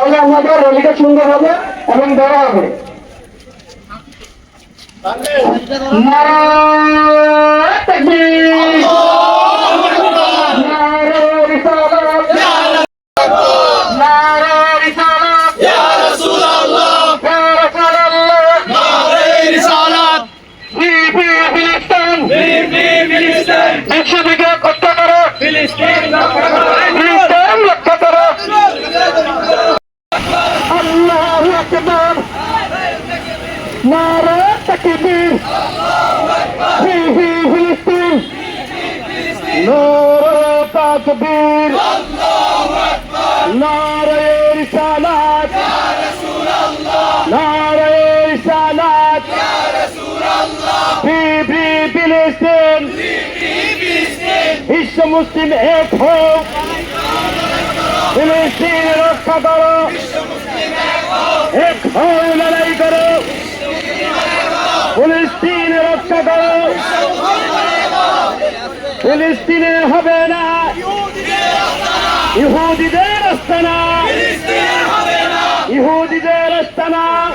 তাহলে আমাদের র্যালিটা সুন্দর হবে এবং বড় হবে নারায়ণ আল্লাহু আকবার! নারায়ণ তাকবীর! ফি ফি ফিলিস্তিন! নারায়ণ তাকবীর! নারায়ণ রিসালাত! নারায়ণ রিসালাত! ফি ফি ফিলিস্তিন! বিশ্ব মুসলিম এক হোক ফিলিস্তিন রক্ষা করো লড়াই করো। ফিলিস্তিন রক্ষা করো। ফিলিস্তিনে হবে না। ইহুদিদের আস্তানা। ইহুদিদের আস্তানা।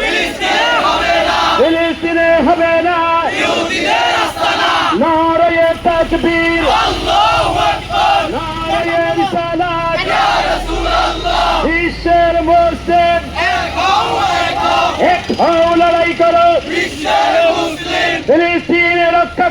ফিলিস্তিনে হবে না। এক হও লড়াই করো। ফিলিস্তিনে রক্ষা